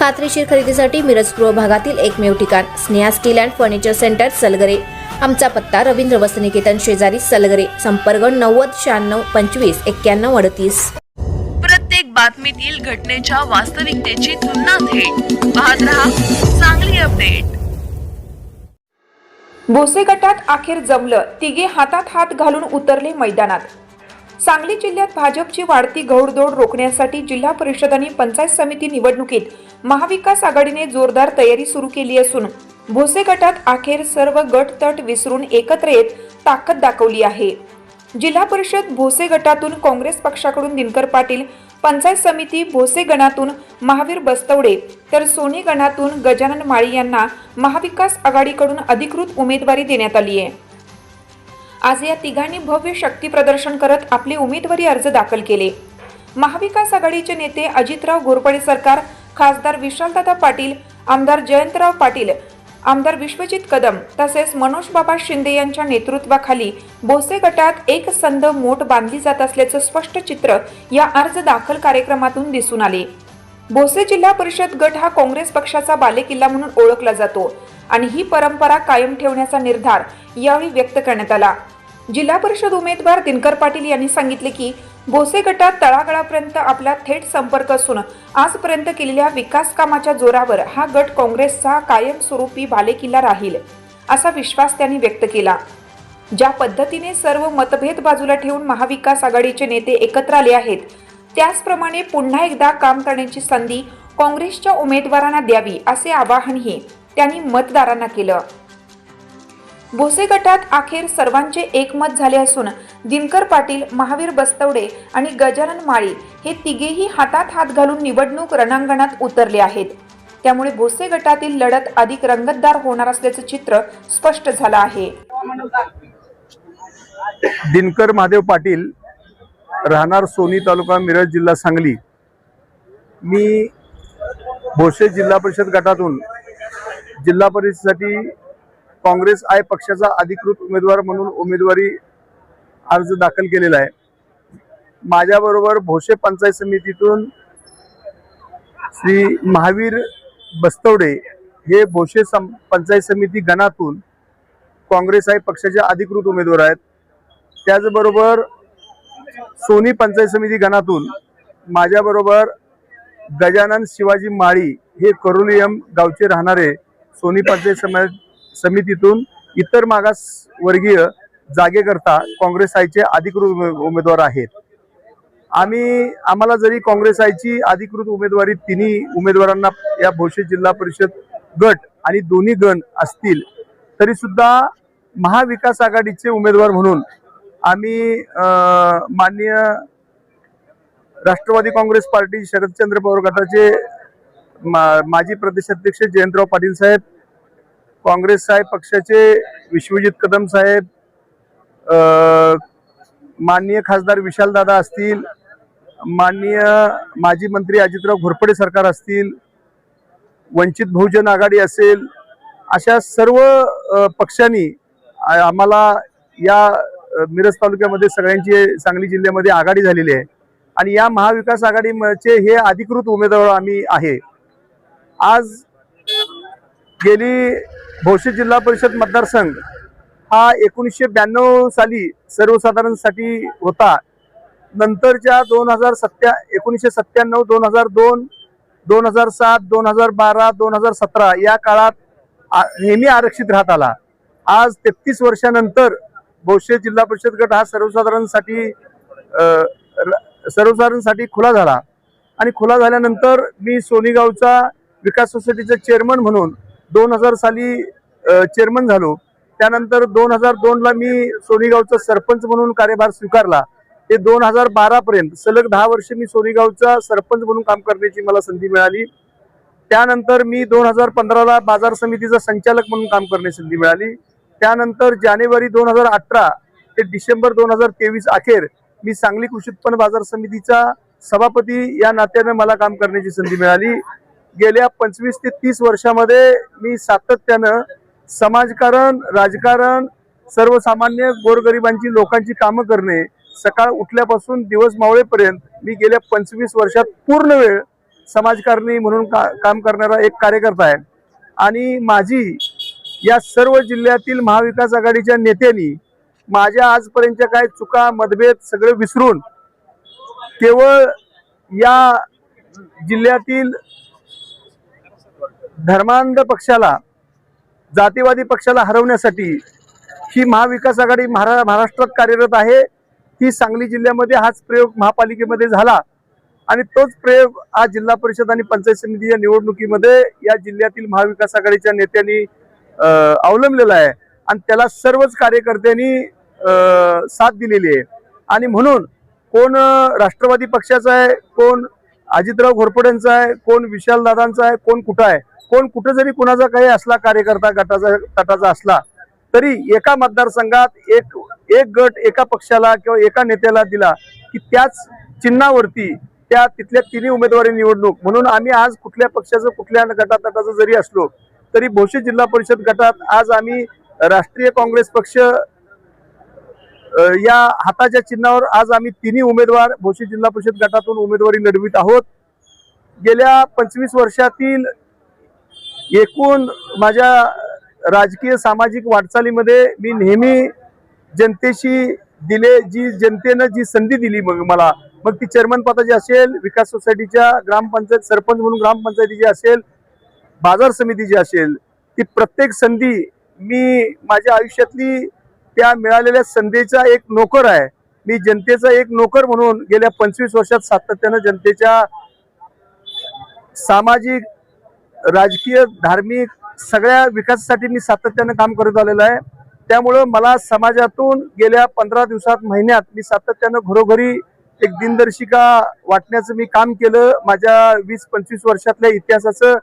खात्रीशीर खरेदीसाठी मिरज पूर्व भागातील एकमेव ठिकाण Sneha steel and furniture centre Salgare. आमचा पत्ता रवींद्र वसनिकेतन शेजारी सलगरे संपर्क नव्वद शहाण्णव पंचवीस एक्क्याण्णव अडतीस. प्रत्येक बातमीतील घटनेच्या वास्तविकतेची तुलना थेट. पाहत रहा चांगली अपडेट. भोसे गटात अखेर जमलं. तिघे हातात हात घालून उतरले मैदानात. सांगली जिल्ह्यात भाजपची वाढती घौडदौड रोखण्यासाठी जिल्हा परिषद आणि पंचायत समिती निवडणुकीत महाविकास आघाडीने जोरदार तयारी सुरू केली असून भोसे गटात अखेर सर्व गट तट विसरून एकत्र येत ताकद दाखवली आहे. जिल्हा परिषद भोसे गटातून काँग्रेस पक्षाकडून दिनकर पाटील पंचायत समिती भोसे गणातून महावीर बस्तवडे तर सोनी गणातून गजानन माळी यांना महाविकास आघाडीकडून अधिकृत उमेदवारी देण्यात आली आहे. आज या तिघांनी भव्य शक्ती प्रदर्शन करत आपले उमेदवारी अर्ज दाखल केले. महाविकास आघाडीचे नेते अजितराव घोरपडे सरकार खासदार विशालदादा पाटील आमदार जयंतराव पाटील आमदार विश्वजित कदम तसेच मनोज बाबा शिंदे यांच्या नेतृत्वाखाली भोसे गटात एक संद मोठ बांधली जात असल्याचं स्पष्ट चित्र या अर्ज दाखल कार्यक्रमातून दिसून आले. भोसे जिल्हा परिषद गट हा काँग्रेस पक्षाचा बालेकिल्ला म्हणून ओळखला जातो. आणि ही परंपरा कायम ठेवण्याचा निर्धार यावेळी व्यक्त करण्यात आला. जिल्हा परिषद उमेदवार दिनकर पाटील यांनी सांगितले की भोसे गटात तळागाळापर्यंत आपला थेट संपर्क असून आजपर्यंत केलेल्या विकास कामाच्या जोरावर हा गट काँग्रेसचा कायमस्वरूपी बालेकिल्ला राहील असा विश्वास त्यांनी व्यक्त केला. ज्या पद्धतीने सर्व मतभेद बाजूला ठेवून महाविकास आघाडीचे नेते एकत्र आले आहेत त्याचप्रमाणे पुन्हा एकदा काम करण्याची संधी काँग्रेसच्या उमेदवारांना द्यावी असे आवाहनही त्यांनी मतदारांना केलं. भोसे गटात अखेर सर्वांचे एकमत झाले असून दिनकर पाटील महावीर बस्तवडे आणि गजानन माळी हे तिघेही हातात हात घालून निवडणूक रणांगणात उतरले आहेत. त्यामुळे भोसे गटातील लढत अधिक रंगतदार होणार असल्याचं चित्र स्पष्ट झालं आहे. दिनकर महादेव पाटील राहणार सोनी तालुका मिरज जिल्हा सांगली. मी भोसे जिल्हा परिषद गटातून जिल्हा परिषदेसाठी काँग्रेस आय पक्षाचा अधिकृत उमेदवार म्हणून उमेदवारी अर्ज दाखल केलेला आहे. माझ्याबरोबर भोसे पंचायत समितीतून श्री महावीर बस्तवडे हे भोसे सम पंचायत समिती गणातून काँग्रेस आय पक्षाचे अधिकृत उमेदवार आहेत. त्याचबरोबर सोनी पंचायत समिती गणातून माझ्याबरोबर गजानन शिवाजी माळी हे करोलियम गावचे राहणारे सोनी पंचायत सम समितीतून इतर मागास वर्गीय जागेकरता काँग्रेस आयचे अधिकृत उमे- उमेदवार आहेत. आम्ही आम्हाला जरी काँग्रेस आयची अधिकृत उमेदवारी तिन्ही उमेदवारांना या भोसे जिल्हा परिषद गट आणि दोन्ही गण असतील तरी सुद्धा महाविकास आघाडीचे उमेदवार म्हणून आम्ही माननीय राष्ट्रवादी काँग्रेस पार्टी शरदचंद्र पवार गटाचे माजी प्रदेशाध्यक्ष जयंतराव पाटील साहेब काँग्रेस साहेब पक्षाचे विश्वजित कदम साहेब माननीय खासदार विशालदादा असतील माननीय माजी मंत्री अजितराव घोरपडे सरकार असतील वंचित बहुजन आघाडी असेल अशा सर्व पक्षांनी आम्हाला या मिरज तालुक्यामध्ये सगळ्यांची सांगली जिल्ह्यामध्ये आघाडी झालेली आहे. आणि या महाविकास आघाडीचे हे अधिकृत उमेदवार आम्ही आहे. आज गेली भोसे जिल्हा परिषद मतदारसंघ हा एकोणीसशे ब्याण्णव साली सर्वसाधारणसाठी होता. नंतरच्या दोन हजार सत्या एकोणीसशे सत्त्याण्णव दोन हजार दोन दोन हजार सात दोन हजार बारा दोन हजार सतरा या काळात आ- नेहमी आरक्षित राहत आला. आज तेहतीस वर्षानंतर भोसे जिल्हा परिषद गट हा सर्वसाधारणसाठी र- सर्वसाधारणसाठी खुला झाला. आणि खुला झाल्यानंतर मी सोनीगावचा विकास सोसायटीचे चेअरमन म्हणून दोन हजार साली चेअरमन झालो. त्यानंतर दोन हजार दोनला मी सोनीगावचा सरपंच म्हणून कार्यभार स्वीकारला. ते दोन हजार बारापर्यंत सलग दहा वर्ष मी सोनीगावचा सरपंच म्हणून काम करण्याची मला संधी मिळाली. त्यानंतर मी दोन हजार पंधराला बाजार समितीचा संचालक म्हणून काम करण्याची संधी मिळाली. त्यानंतर जानेवारी दोन हजार अठरा ते डिसेंबर दोन हजार तेवीस अखेर मी सांगली कृषी उत्पन्न बाजार समितीचा सभापती या नात्याने मला काम करण्याची संधी मिळाली. गेल्या पंचवीस ते तीस वर्षामध्ये मी सातत्यानं समाजकारण राजकारण सर्वसामान्य गोरगरिबांची लोकांची कामं करणे सकाळ उठल्यापासून दिवस मावळेपर्यंत मी गेल्या पंचवीस वर्षात पूर्ण वेळ समाजकारणी म्हणून का काम करणारा एक कार्यकर्ता आहे. आणि माझी या सर्व जिल्ह्यातील महाविकास आघाडीच्या नेत्यांनी माझ्या आजपर्यंतच्या काय चुका मतभेद सगळे विसरून केवळ या जिल्ह्यातील धर्मांध पक्षाला जातीवादी पक्षाला हरवण्यासाठी ही महाविकास आघाडी महारा महाराष्ट्रात कार्यरत आहे. ही सांगली जिल्ह्यामध्ये हाच प्रयोग महापालिकेमध्ये झाला. आणि तोच प्रयोग आज जिल्हा परिषद आणि पंचायत समितीच्या निवडणुकीमध्ये या जिल्ह्यातील महाविकास आघाडीच्या नेत्यांनी अवलंबलेला आहे. आणि त्याला सर्वच कार्यकर्त्यांनी साथ दिलेली आहे. आणि म्हणून कोण राष्ट्रवादी पक्षाचा आहे कोण अजितराव घोरपड्यांचा आहे कोण विशालदादांचा आहे कोण कुठं आहे कोण कुठं जरी कुणाचा काही असला कार्यकर्ता गटाचा तटाचा असला तरी एका मतदारसंघात एक एक गट एका पक्षाला किंवा एका नेत्याला दिला की त्याच चिन्हावरती त्या तिथल्या तिन्ही उमेदवारी निवडणूक. म्हणून आम्ही आज कुठल्या पक्षाचं कुठल्या गटातटाचं जरी असलो तरी भोशी जिल्हा परिषद गटात आज आम्ही राष्ट्रीय काँग्रेस पक्ष या हाताच्या चिन्हावर आज आम्ही तिन्ही उमेदवार भोशी जिल्हा परिषद गटातून उमेदवारी लढवित आहोत. गेल्या पंचवीस वर्षातील एकूण माझ्या राजकीय सामाजिक वाटचालीमध्ये मी नेहमी जनतेशी दिले जी जनतेनं जी संधी दिली मग मला मग ती चेअरमन पदाची असेल विकास सोसायटीच्या ग्रामपंचायत सरपंच म्हणून ग्रामपंचायतीची असेल बाजार समितीची असेल ती प्रत्येक संधी मी माझ्या आयुष्यातली त्या मिळालेल्या संधीचा एक नोकर आहे. मी जनतेचा एक नोकर म्हणून गेल्या पंचवीस वर्षात सातत्यानं जनतेच्या सामाजिक राजकीय धार्मिक सगळ्या विकासासाठी मी सातत्यानं काम करत आलेलो आहे. त्यामुळं मला समाजातून गेल्या पंधरा दिवसात महिन्यात मी सातत्यानं घरोघरी एक दिनदर्शिका वाटण्याचं मी काम केलं. माझ्या वीस पंचवीस वर्षातल्या इतिहासाचं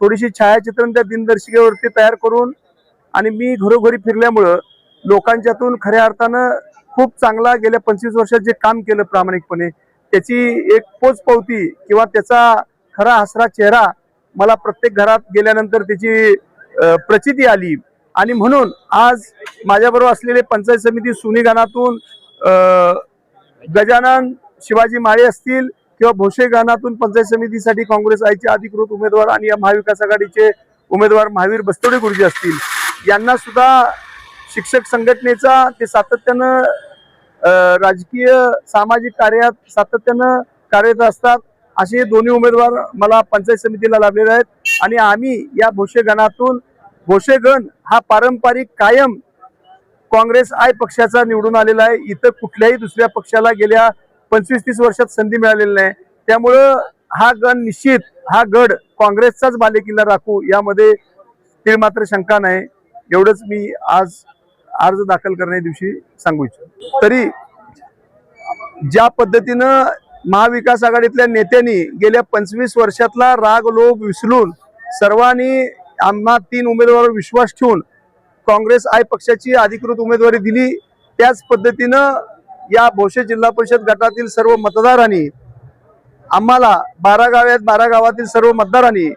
थोडीशी छायाचित्रण त्या दिनदर्शिकेवरती तयार करून आणि मी घरोघरी फिरल्यामुळं लोकांच्यातून खऱ्या अर्थानं खूप चांगला गेल्या पंचवीस वर्षात जे काम केलं प्रामाणिकपणे त्याची एक पोचपावती किंवा त्याचा खरा हसरा चेहरा मला प्रत्येक घरात गेल्यानंतर त्याची प्रचिती आली. आणि म्हणून आज माझ्याबरोबर असलेले पंचायत समिती सुनी गानातून गजानन शिवाजी माळे असतील किंवा भोसे गानातून पंचायत समितीसाठी काँग्रेस आयचे अधिकृत उमेदवार आणि या महाविकास आघाडीचे उमेदवार महावीर बस्तोडे गुरुजी असतील. यांना सुद्धा शिक्षक संघटनेचा ते सातत्यानं राजकीय सामाजिक कार्यात सातत्यानं कार्यरत असतात. असे दोन्ही उमेदवार मला पंचायत समितीला लाभलेले आहेत. आणि आम्ही या भोसेगणातून भोसेगण हा पारंपरिक कायम काँग्रेस आय पक्षाचा निवडून आलेला आहे. इथं कुठल्याही दुसऱ्या पक्षाला गेल्या पंचवीस तीस वर्षात संधी मिळालेली नाही. त्यामुळं हा गण निश्चित हा गड काँग्रेसचाच बालेकिल्ला राखू यामध्ये ते मात्र शंका नाही. एवढंच मी आज अर्ज दाखल करण्या दिवशी सांगू इच्छितो. तरी ज्या पद्धतीनं महाविकास आघाडीतल्या नेत्यांनी गेल्या पंचवीस वर्षातला राग लोभ विसरून सर्वांनी आम्हा तीन उमेदवारावर विश्वास ठेवून काँग्रेस आय पक्षाची अधिकृत उमेदवारी दिली. त्याच पद्धतीनं या भोसे जिल्हा परिषद गटातील सर्व मतदारांनी आम्हाला बारा गावात बारा गावातील सर्व मतदारांनी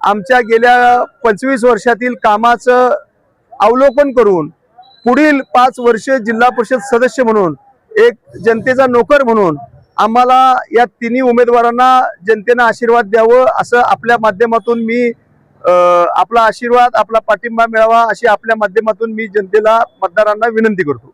आमच्या गेल्या पंचवीस वर्षातील कामाचं अवलोकन करून पुढील पाच वर्ष जिल्हा परिषद सदस्य म्हणून एक जनतेचा नोकर म्हणून आम्हाला या तिन्ही उमेदवारांना जनतेनं आशीर्वाद द्यावं असं आपल्या माध्यमातून मी अं, आपला आशीर्वाद आपला पाठिंबा मिळावा अशी आपल्या माध्यमातून मी जनतेला मतदारांना विनंती करतो.